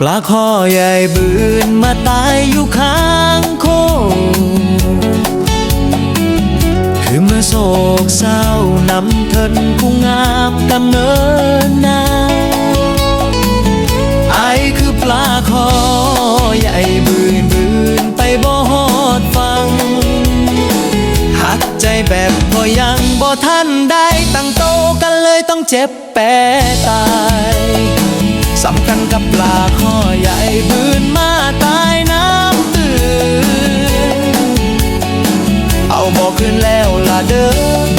ปลาคอใหญ่บืนมาตายอยู่ข้างโคงคือเมื่อโศกเศร้านำเทินผู้งามกำเนินนาไอคือปลาคอใหญ่บืนบืนไปบ่ฮอดฟัง หักใจแบบพอยังบ่ทันได้ตั้งโตกันเลยต้องเจ็บแปรตาย สำคัญกับปลาข้อใหญ่บืนมาตายน้ำตื่นเอาบอกขึ้นแล้วล่ะเด้อ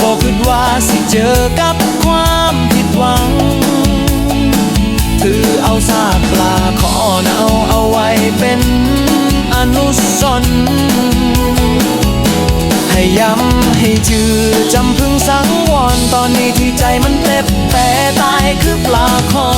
บอกขึ้นว่าสิเจอกับความผิดหวัง ถือเอาซากปลาขอเนาเอาไว้เป็นอนุสรณ์ให้ย้ำให้จือจำพึงสังวรตอนนี้ที่ใจมันเจ็บแต่ตายคือปลาคอ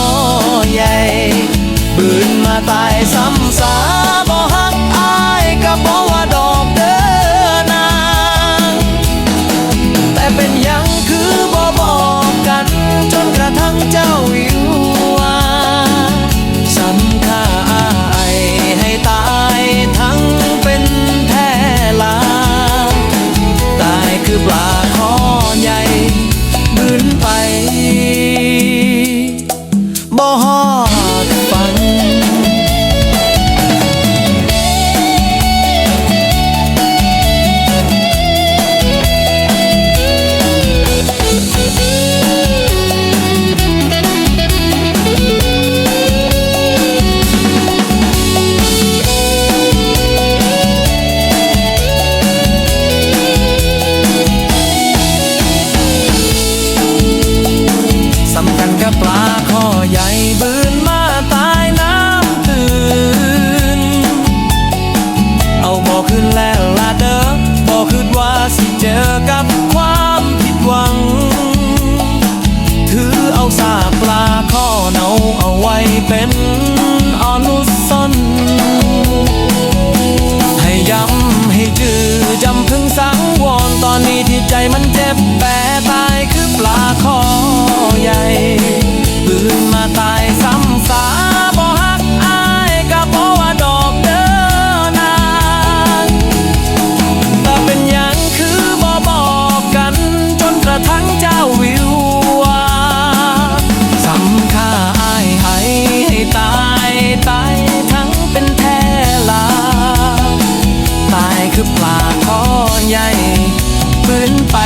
ใหญ่บืนมาตายน้ำตื่น เอาบอกขึ้นแล้ว ใหญ่ฟื้นไป